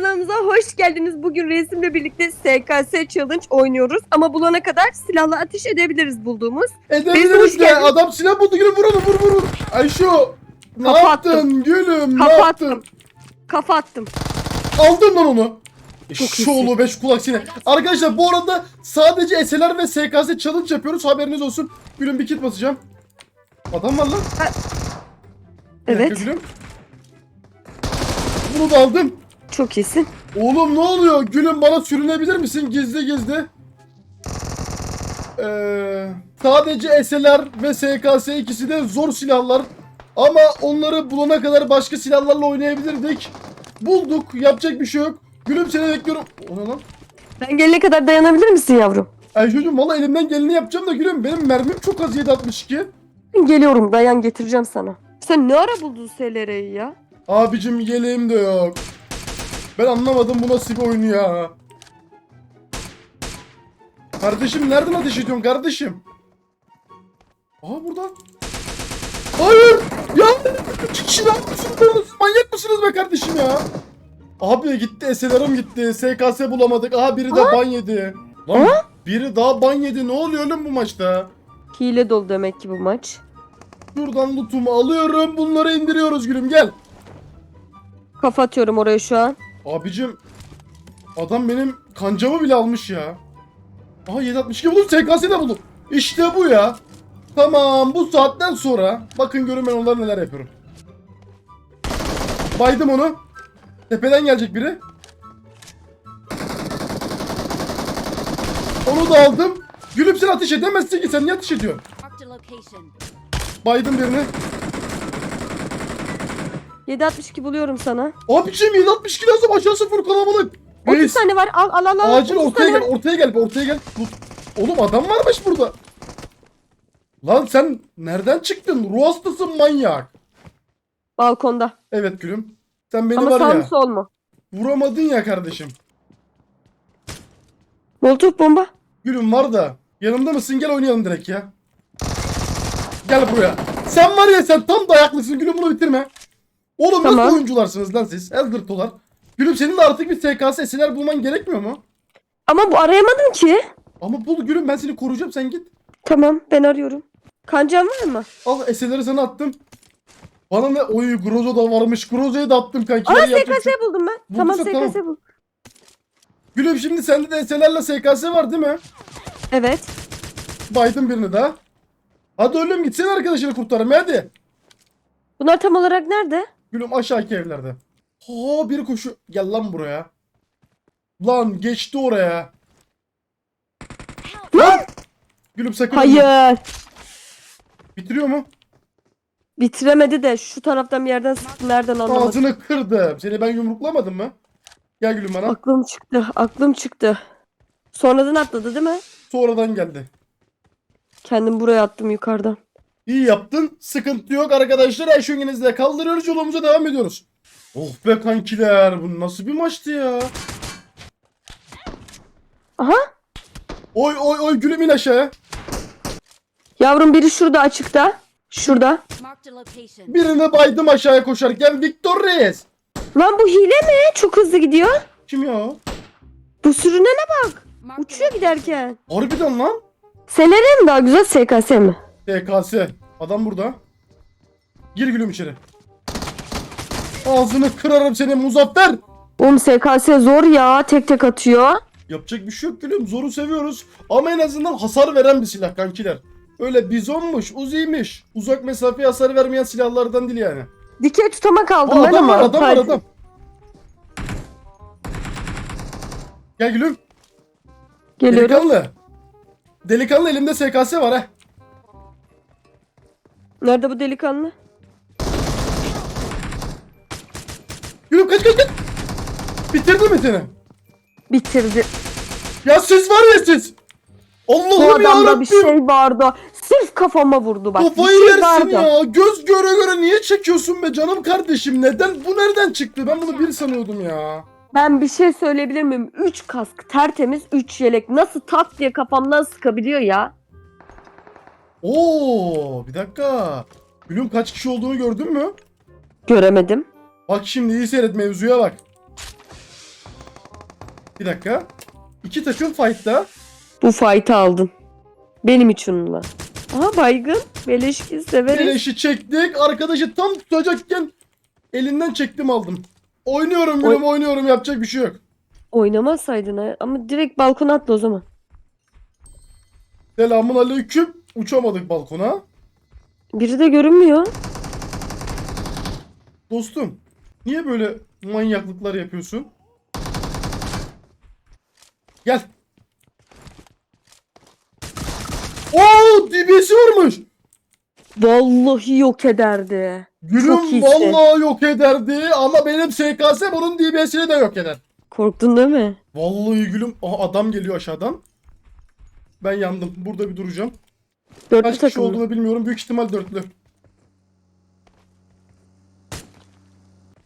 kanalımıza hoş geldiniz. Bugün resimle birlikte SKS Challenge oynuyoruz. Ama bulana kadar silahla ateş edebiliriz bulduğumuz. Edebiliriz de geldiniz. adam silah buldu gülüm vur onu vur vur. vur. Ayşo ne Kafa yaptın gülüm ne Kafa yaptın? attım. Kafa attım. Aldın lan onu. Çok Şoğlu beş kulak seni. Arkadaşlar bu arada sadece SLR ve SKS challenge yapıyoruz haberiniz olsun. Gülüm bir kit basacağım. Adam var lan. Bir dakika Evet. Gülüm. Bunu da aldım. Çok iyisin. Oğlum ne oluyor? Gülüm bana sürünebilir misin gizli gizli? Ee, sadece SLR ve SKS ikisi de zor silahlar. Ama onları bulana kadar başka silahlarla oynayabilirdik. Bulduk. Yapacak bir şey yok. Gülüm seni bekliyorum. O ne lan? Ben gelene kadar dayanabilir misin yavrum? Ayşe'cim valla elimden geleni yapacağım da gülüm. Benim mermim çok az 762. Ben geliyorum dayan getireceğim sana. Sen ne ara buldun SLR'yi ya? Abicim yeleğim de yok. Ben anlamadım bu nasıl bir oyun ya. Kardeşim nereden ateş ediyorsun kardeşim? Aha burada. Hayır! Ya! İki kişi ne yapıyorsunuz? Manyak mısınız be kardeşim ya? Abi gitti SLR'ım gitti. SKS bulamadık. Aha biri de ban yedi. Lan biri daha ban yedi. Ne oluyor oğlum bu maçta? Hile dolu demek ki bu maç. Şuradan lootumu alıyorum. Bunları indiriyoruz gülüm gel. Kafa atıyorum oraya şu an. Abicim adam benim kancamı bile almış ya. Aha 762 buldum SKS de buldum. İşte bu ya. Tamam bu saatten sonra bakın görün ben onlara neler yapıyorum. Baydım onu. Tepeden gelecek biri. Onu da aldım. Gülüp sen ateş edemezsin ki sen niye ateş ediyorsun? Baydım birini. 762 buluyorum sana. Abicim 762 lazım aşağısı full kalabalık. 30 Reis. tane var al al al al. Acil 30 ortaya tane gel, var. ortaya gel, ortaya gel. Dur. Oğlum adam varmış burada. Lan sen nereden çıktın? Ruh hastasın manyak. Balkonda. Evet gülüm. Sen beni Ama var sağ mı ya. sol mu? Vuramadın ya kardeşim. Molotof bomba. Gülüm var da. Yanımda mısın? Gel oynayalım direkt ya. Gel buraya. Sen var ya sen tam dayaklısın. Gülüm bunu bitirme. Oğlum Tamam. nasıl oyuncularsınız lan siz? Eldirtolar. Gülüm senin de artık bir SKS SLR bulman gerekmiyor mu? Ama bu arayamadım ki. Ama bul gülüm ben seni koruyacağım sen git. Tamam ben arıyorum. Kancam var mı? Al eserleri sana attım. Bana ne? Oy Grozo da varmış. Grozo'ya da attım kanki. Aa SKS buldum ben. Tamam tamam. SKS buldum. Gülüm şimdi sende de eserlerle SKS var değil mi? Evet. Baydım birini daha. Hadi oğlum gitsene arkadaşını kurtarmaya hadi. Bunlar tam olarak nerede? Gülüm aşağıki evlerde. Ha biri koşu. Gel lan buraya. Lan geçti oraya. Lan! Gülüm sakın ölme. Hayır. Bitiriyor mu? Bitiremedi de şu taraftan bir yerden sıktı. Nereden anlamadım. Ağzını kırdım. Seni ben yumruklamadım mı? Gel gülüm bana. Aklım çıktı. Aklım çıktı. Sonradan atladı değil mi? Sonradan geldi. Kendim buraya attım yukarıdan. İyi yaptın. Sıkıntı yok arkadaşlar. Eşöngenizle kaldırıyoruz. Yolumuza devam ediyoruz. Oh be kankiler. Bu nasıl bir maçtı ya? Aha. Oy oy oy gülüm in aşağıya. Yavrum biri şurada açıkta. Şurada. Birini baydım aşağıya koşarken. Victor Reyes. Lan bu hile mi? Çok hızlı gidiyor. Kim ya? o? Bu sürünene bak. Uçuyor giderken. Harbiden lan. SLR mi daha güzel SKS mi? TKS. Adam burada. Gir gülüm içeri. Ağzını kırarım senin Muzaffer. Oğlum SKS zor ya. Tek tek atıyor. Yapacak bir şey yok gülüm. Zoru seviyoruz. Ama en azından hasar veren bir silah kankiler. Öyle bizonmuş, uziymiş. Uzak mesafeye hasar vermeyen silahlardan değil yani. Dikey tutama kaldım Aa, ben adam ama. var adam var adam. Gel gülüm. Geliyorum. Delikanlı. Delikanlı elimde SKS var ha. Nerede bu delikanlı? Gülüm kaç kaç kaç. Bitirdi mi seni? Bitirdi. Ya siz var ya siz. Bu Allah'ım adamda yarabbim. bir şey vardı. Sırf kafama vurdu bak. Kafayı bir şey yersin vardı. ya. Göz göre göre niye çekiyorsun be canım kardeşim? Neden? Bu nereden çıktı? Ben bunu bir sanıyordum ya. Ben bir şey söyleyebilir miyim? 3 kask tertemiz 3 yelek. Nasıl tak diye kafamdan sıkabiliyor ya? Oo, bir dakika. Gülüm kaç kişi olduğunu gördün mü? Göremedim. Bak şimdi iyi seyret mevzuya bak. Bir dakika. İki takım fight'ta. Bu fight'ı aldın. Benim için onunla. Aha baygın. Beleşki severiz. Beleşi çektik. Arkadaşı tam tutacakken elinden çektim aldım. Oynuyorum Oy- gülüm oynuyorum yapacak bir şey yok. Oynamasaydın ha. Ama direkt balkona atla o zaman. Selamun aleyküm. Uçamadık balkona. Biri de görünmüyor. Dostum niye böyle manyaklıklar yapıyorsun? Gel. Oo DB'si varmış. Vallahi yok ederdi. Gülüm vallahi yok ederdi ama benim SKS bunun DB'sini de yok eder. Korktun değil mi? Vallahi gülüm aha adam geliyor aşağıdan. Ben yandım. Burada bir duracağım. Dörtlü Kaç kişi takım. olduğunu bilmiyorum. Büyük ihtimal dörtlü.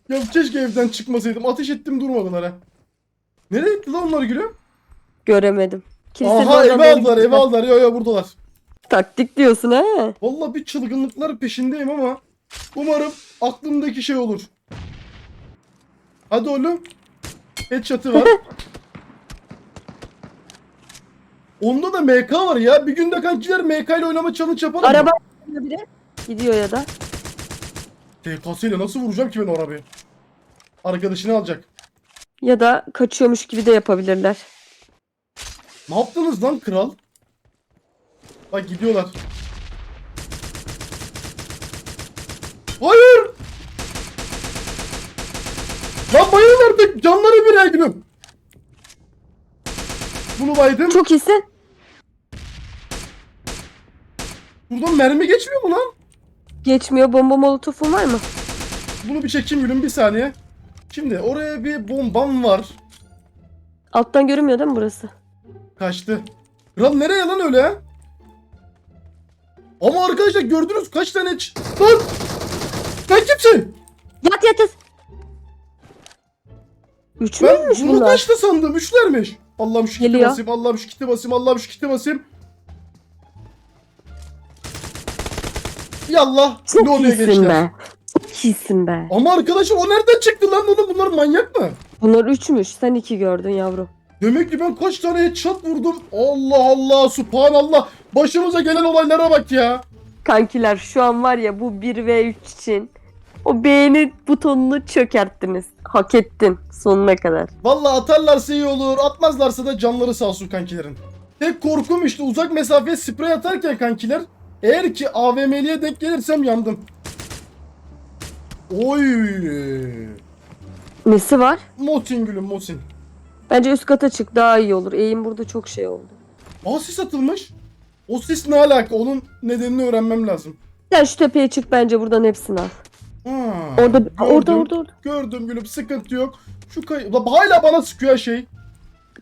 Ya keşke evden çıkmasaydım. Ateş ettim durmadılar ha. Nereye gitti lan onlar gülüm? Göremedim. Kilisenin Aha eve aldılar eve gittiler. aldılar. Yo yo buradalar. Taktik diyorsun ha. Vallahi bir çılgınlıklar peşindeyim ama umarım aklımdaki şey olur. Hadi oğlum. Headshot'ı var. Onda da MK var ya. Bir günde kankiler MK ile oynama challenge yapalım mı? Araba biri gidiyor ya da. TKS ile nasıl vuracağım ki ben o arabayı? Arkadaşını alacak. Ya da kaçıyormuş gibi de yapabilirler. Ne yaptınız lan kral? Bak gidiyorlar. Hayır! Lan bayılın artık! Canları bir ay gülüm. Bunu baydım. Çok iyisin. Buradan mermi geçmiyor mu lan? Geçmiyor. Bomba molotofun var mı? Bunu bir çekeyim gülüm bir saniye. Şimdi oraya bir bombam var. Alttan görünmüyor değil mi burası? Kaçtı. Kral nereye lan öyle? Ama arkadaşlar gördünüz kaç tane ç- Lan! Sen kimsin? Yat yat yat. Üç Ben müymüş bunu bunlar? kaçta sandım? Üçlermiş. Allah'ım şu kiti Geliyor. basayım, Allah'ım şu kiti basayım, Allah'ım şu kiti basayım. Yallah. Çok lobiye iyisin geçtiler. be. Çok iyisin be. Ama arkadaşlar o nereden çıktı lan oğlum? Bunlar manyak mı? Bunlar üçmüş. Sen iki gördün yavrum. Demek ki ben kaç tane headshot vurdum. Allah Allah, subhanallah. Başımıza gelen olaylara bak ya. Kankiler şu an var ya bu 1 ve 3 için o beğeni butonunu çökerttiniz. Hak ettin sonuna kadar. Vallahi atarlarsa iyi olur, atmazlarsa da canları sağ olsun kankilerin. Tek korkum işte uzak mesafeye sprey atarken kankiler eğer ki AVM'liye denk gelirsem yandım. Oy. Nesi var? Motin gülüm Motin. Bence üst kata çık daha iyi olur. Eğim burada çok şey oldu. Aa sis atılmış. O sis ne alaka? Onun nedenini öğrenmem lazım. Sen şu tepeye çık bence buradan hepsini al. Ha, Orada gördüm, orada orada orada. Gördüm gülüm sıkıntı yok. Şu kay... La hala bana sıkıyor şey.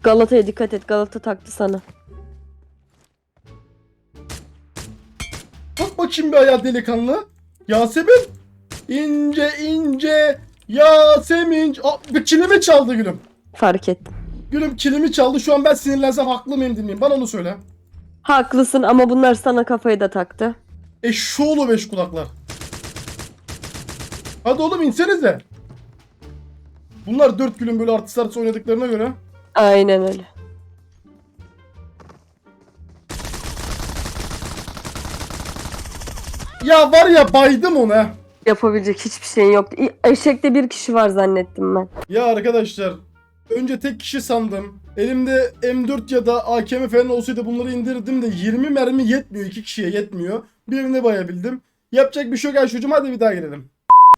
Galata'ya dikkat et. Galata taktı sana. Bak bakayım bir ayağa delikanlı. Yasemin. İnce ince. Yasemin. Aa, bir kilimi çaldı gülüm. Fark ettim. Gülüm kilimi çaldı. Şu an ben sinirlensem haklı mıyım miyim? Bana onu söyle. Haklısın ama bunlar sana kafayı da taktı. Eşşoğlu beş kulaklar. Hadi oğlum insenize. Bunlar dört gülüm böyle artist artist oynadıklarına göre. Aynen öyle. Ya var ya baydım ona. Yapabilecek hiçbir şeyin yoktu. Eşekte bir kişi var zannettim ben. Ya arkadaşlar önce tek kişi sandım. Elimde M4 ya da AKM falan olsaydı bunları indirdim de 20 mermi yetmiyor. iki kişiye yetmiyor. Birini bayabildim. Yapacak bir şey yok Ayşe'cim hadi bir daha girelim.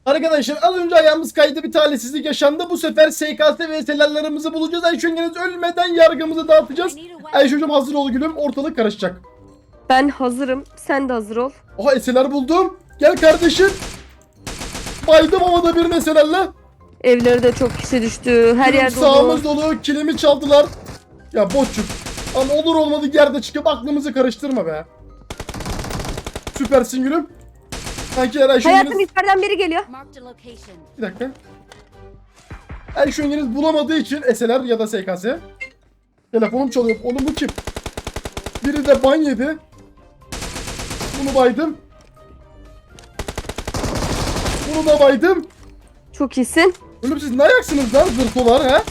Arkadaşlar az önce ayağımız kaydı bir talihsizlik yaşandı. Bu sefer SKS ve SLR'larımızı bulacağız. Ayşe Yengeniz ölmeden yargımızı dağıtacağız. I need a weapon. Ayşe'cim hazır ol gülüm ortalık karışacak. Ben hazırım. Sen de hazır ol. Aha SLR buldum. Gel kardeşim. Baydım havada birine SLR'la. Evleri de çok kişi düştü. Her Gülüm yer Sağımız dolu. dolu. Kilimi çaldılar. Ya boçuk. Ama olur olmadı yerde çıkıp aklımızı karıştırma be. Süpersin gülüm. Sanki Eray Hayatım Şengeniz... yukarıdan biri geliyor. Bir dakika. Eray Şengeniz bulamadığı için SLR ya da SKS. Telefonum çalıyor. Oğlum bu kim? Biri de ban yedi. Bunu baydım. Bunu da baydım. Çok iyisin. Oğlum siz ne ayaksınız lan zırtolar ha?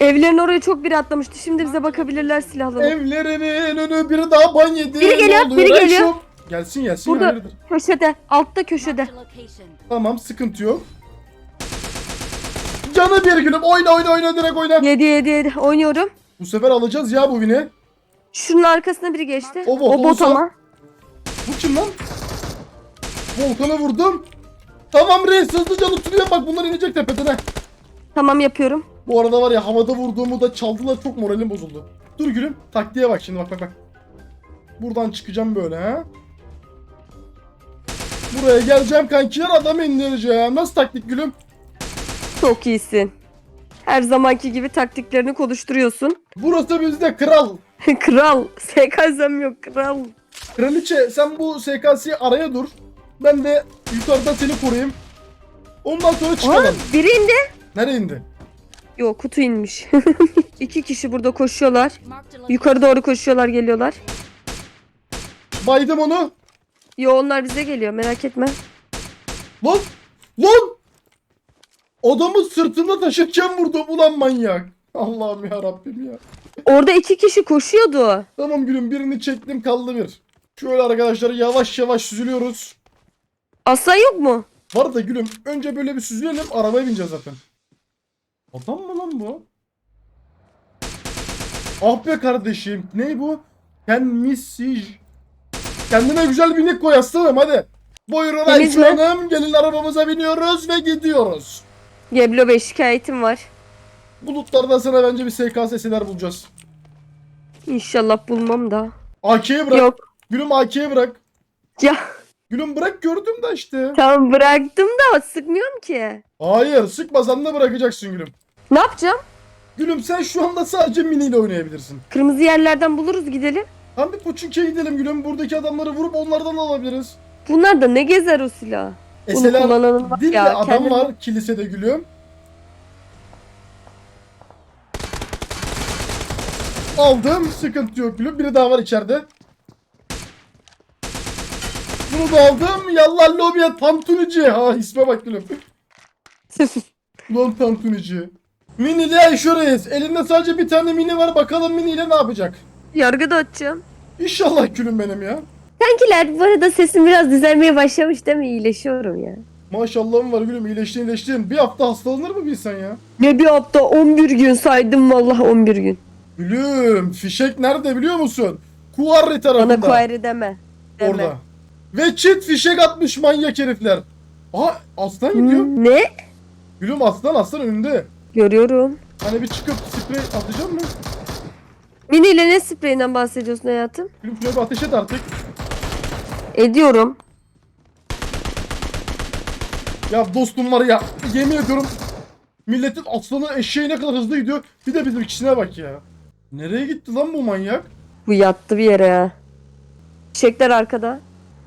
Evlerin oraya çok biri atlamıştı. Şimdi bize bakabilirler silahlı. Evlerinin önü biri daha ban yedi. Biri geliyor, biri geliyor. şu? Gelsin gelsin. Burada. hayırdır? Köşede. Altta köşede. Tamam sıkıntı yok. Canı bir gülüm oyna oyna oyna direkt oyna. 7 7 7. Oynuyorum. Bu sefer alacağız ya bu vini. Şunun arkasına biri geçti. O O, bot olsa- ama. Bu kim lan? Volkan'a vurdum. Tamam reis hızlıca lütfüyor bak bunlar inecek tepeden ha. Tamam yapıyorum. Bu arada var ya havada vurduğumu da çaldılar çok moralim bozuldu. Dur gülüm taktiğe bak şimdi bak bak bak. Buradan çıkacağım böyle ha. Buraya geleceğim kankiler adamı indireceğim. Nasıl taktik gülüm? Çok iyisin. Her zamanki gibi taktiklerini konuşturuyorsun. Burası bizde kral. kral. SKS'm yok kral. Kraliçe sen bu SKS'yi araya dur. Ben de yukarıda seni koruyayım. Ondan sonra Aa, çıkalım. biri indi. Nereye indi? Yok kutu inmiş. İki kişi burada koşuyorlar. Yukarı doğru koşuyorlar geliyorlar. Baydım onu. Yo onlar bize geliyor merak etme. Lan! Lan! Adamı sırtında taşırken vurdum ulan manyak. Allah'ım ya Rabbim ya. Orada iki kişi koşuyordu. Tamam gülüm birini çektim kaldı bir. Şöyle arkadaşlar yavaş yavaş süzülüyoruz. Aslan yok mu? Var da gülüm önce böyle bir süzülelim arabaya bineceğiz zaten. Adam mı lan bu? Ah be kardeşim ne bu? Kendisi Kendine güzel bir nick koy aslanım hadi. Buyurun Ayşe mi? Hanım gelin arabamıza biniyoruz ve gidiyoruz. Geblo Bey şikayetim var. Bulutlarda sana bence bir SKS'ler bulacağız. İnşallah bulmam da. AK'ye bırak. Yok. Gülüm AK'ye bırak. Ya Gülüm bırak gördüm de işte. tamam bıraktım da sıkmıyorum ki. Hayır sıkmasan da bırakacaksın gülüm. Ne yapacağım? Gülüm sen şu anda sadece miniyle oynayabilirsin. Kırmızı yerlerden buluruz gidelim. Tam bir Pochinki'ye gidelim gülüm. Buradaki adamları vurup onlardan alabiliriz. Bunlar da ne gezer o silah? Bunu Eseler kullananın var değil de ya, adam kendini- var kilisede gülüm. Aldım. Sıkıntı yok gülüm. Biri daha var içeride. Bunu da aldım. Yallah lobiye tantunici. Ha isme bak gülüm. Ulan tantunici. Minili Ayşoreyiz. Elinde sadece bir tane mini var. Bakalım miniyle ne yapacak? Yargı da atacağım. İnşallah gülüm benim ya. Kankiler bu arada sesim biraz düzelmeye başlamış değil mi? İyileşiyorum ya. Maşallahım var gülüm. İyileştin iyileştin. Bir hafta hastalanır mı bir insan ya? Ne bir hafta 11 gün saydım vallahi 11 gün. Gülüm fişek nerede biliyor musun? Kuarri Bana tarafında. kuayri deme. deme. Orada. Ve çift fişek atmış manyak herifler. Aha aslan gidiyor. Hmm, Ne? Gülüm aslan aslan önünde. Görüyorum. Hani bir çıkıp sprey atacak mı? Mini ile ne spreyinden bahsediyorsun hayatım? Gülüm şuna bir ateş et artık. Ediyorum. Ya dostum var ya yemin ediyorum. Milletin aslanı eşeği ne kadar hızlı gidiyor. Bir de bizim ikisine bak ya. Nereye gitti lan bu manyak? Bu yattı bir yere ya. Çiçekler arkada.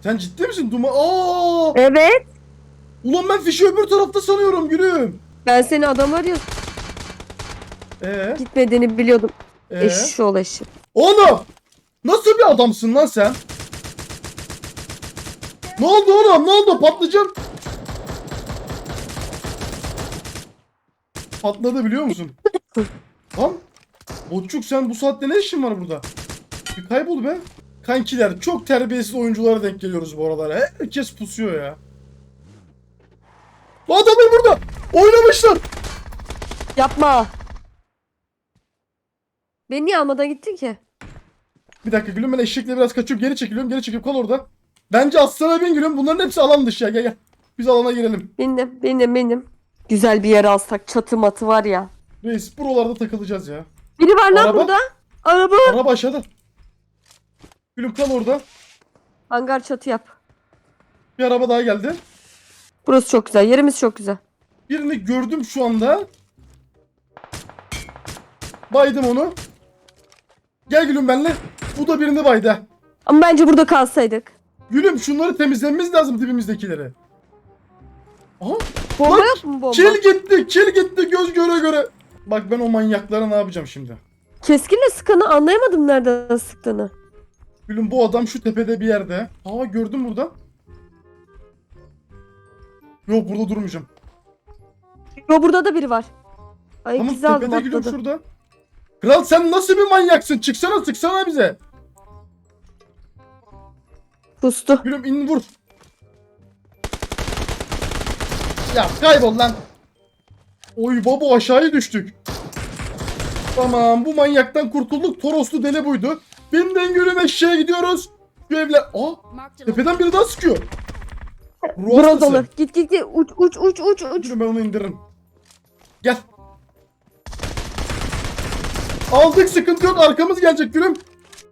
Sen ciddi misin Duma? Aa! Evet. Ulan ben fişi öbür tarafta sanıyorum gülüm. Ben seni adam arıyorum. Ee? Gitmediğini biliyordum. Ee? Eşşoğlu eşi. Oğlum! Nasıl bir adamsın lan sen? Ne oldu oğlum? Ne oldu? Patlıcan. Patladı biliyor musun? lan Botçuk sen bu saatte ne işin var burada? Bir kaybol be. Kankiler çok terbiyesiz oyunculara denk geliyoruz bu aralar. Herkes pusuyor ya. Lan adamlar burada. Oynamışlar. Yapma. Beni niye almadan gittin ki? Bir dakika gülüm ben eşekle biraz kaçıyorum. Geri çekiliyorum. Geri çekip kal orada. Bence aslana bin gülüm. Bunların hepsi alan dışı ya. Gel gel. Biz alana girelim. Benim, benim, benim. Güzel bir yer alsak çatı matı var ya. Reis buralarda takılacağız ya. Biri var lan Araba? burada. Araba. Araba aşağıda. Gülüm kal orada. Hangar çatı yap. Bir araba daha geldi. Burası çok güzel. Yerimiz çok güzel. Birini gördüm şu anda. Baydım onu. Gel gülüm benimle. Bu da birini baydı. Ama bence burada kalsaydık. Gülüm şunları temizlememiz lazım dibimizdekileri. Aha. Bomba Lan, yok mu bomba? Kil gitti. Kil gitti göz göre göre. Bak ben o manyaklara ne yapacağım şimdi. Keskinle sıkanı anlayamadım nereden sıktığını. Gülüm bu adam şu tepede bir yerde. Aa gördüm burada. Yok burada durmayacağım. Yo burada da biri var. Ay Tamam ikizi aldım tepede atladı. şurada. Kral sen nasıl bir manyaksın? Çıksana sıksana bize. Pustu. Gülüm in vur. Ya kaybol lan. Oy baba aşağıya düştük. Tamam bu manyaktan kurtulduk. Toroslu deli buydu. Binden gülüm eşeğe gidiyoruz. Şu evler... Aa tepeden biri daha sıkıyor. Ruh dolu. Git git git. Uç uç uç uç uç. Gülüm ben onu indiririm. Gel. Aldık sıkıntı yok arkamız gelecek gülüm.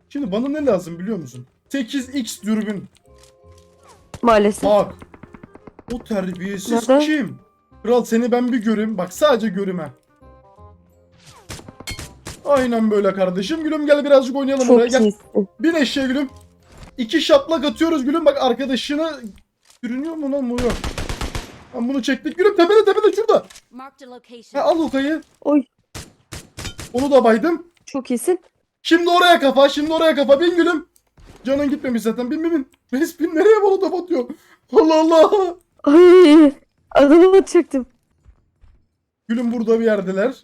Şimdi bana ne lazım biliyor musun? 8x dürbün. Maalesef. Bak. O terbiyesiz Nerede? kim? Kral seni ben bir göreyim. Bak sadece ha. Aynen böyle kardeşim. Gülüm gel birazcık oynayalım oraya. Çok Gel. iyisin. Bin eşeğe gülüm. İki şaplak atıyoruz gülüm. Bak arkadaşını sürünüyor mu lan bu yok. Lan bunu çektik. Gülüm tepede tepede şurada. Marked a Ha, al Luka'yı. Oy Onu da baydım. çok iyisin. Şimdi oraya kafa. Şimdi oraya kafa. Bin gülüm. Canın gitmemiş zaten. Bin bin bin. Reis bin nereye bana da batıyor. Allah Allah. Ay adamı atacaktım. Gülüm burada bir yerdeler.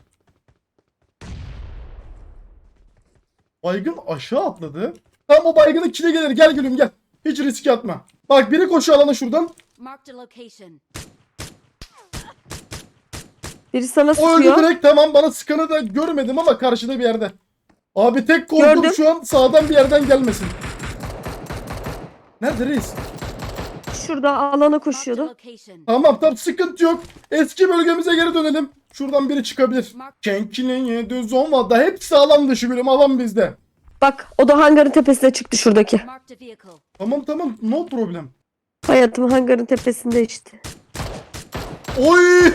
Baygın aşağı atladı. Tam o baygının kile gelir. Gel gülüm gel. Hiç riske atma. Bak biri koşuyor alana şuradan. Marked a location. Biri sana O öldü sıkıyor. direkt tamam bana sıkanı da görmedim ama karşıda bir yerde. Abi tek korkum Gördüm. şu an sağdan bir yerden gelmesin. Nerede reis? Şurada alana koşuyordu. Tamam tamam sıkıntı yok. Eski bölgemize geri dönelim. Şuradan biri çıkabilir. Kenkilin düz olmadı. Hep sağlam dışı gülüm alan bizde. Bak o da hangarın tepesine çıktı şuradaki. Marked a vehicle. Tamam tamam no problem. Hayatım hangarın tepesinde işte. Oy!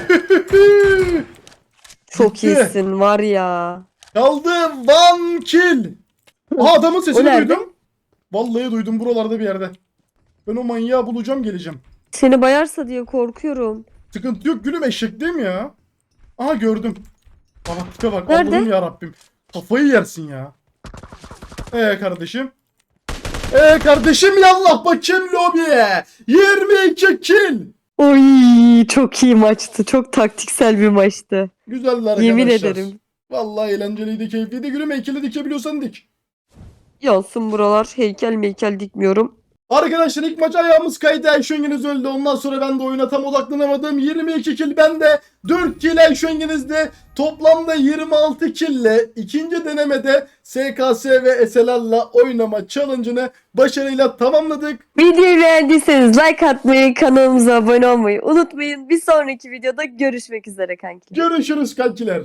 Çok Gitti. iyisin var ya. Kaldı one kill. Aha adamın O sesini nerede? duydum. Vallahi duydum buralarda bir yerde. Ben o manyağı bulacağım geleceğim. Seni bayarsa diye korkuyorum. Sıkıntı yok gülüm eşek değil mi ya? Aha gördüm. Bak tipe bak Nerede? Allah'ım yarabbim. Kafayı yersin ya. Ee kardeşim. Ee kardeşim yallah bakayım lobiye. 22 kill. Oy çok iyi maçtı. Çok taktiksel bir maçtı. Güzeldi arkadaşlar. Yemin ederim. Vallahi eğlenceliydi, keyifliydi. Gülüm heykeli dikebiliyorsan dik. Yansın buralar. Heykel meykel dikmiyorum. Arkadaşlar ilk maç ayağımız kaydı. Ayşengeniz öldü. Ondan sonra ben de oyuna tam odaklanamadım. 22 kill bende. 4 kill Ayşengeniz'de. Toplamda 26 kill ile ikinci denemede SKS ve SLR'la oynama challenge'ını başarıyla tamamladık. Videoyu beğendiyseniz like atmayı, kanalımıza abone olmayı unutmayın. Bir sonraki videoda görüşmek üzere kanki. Görüşürüz kankiler.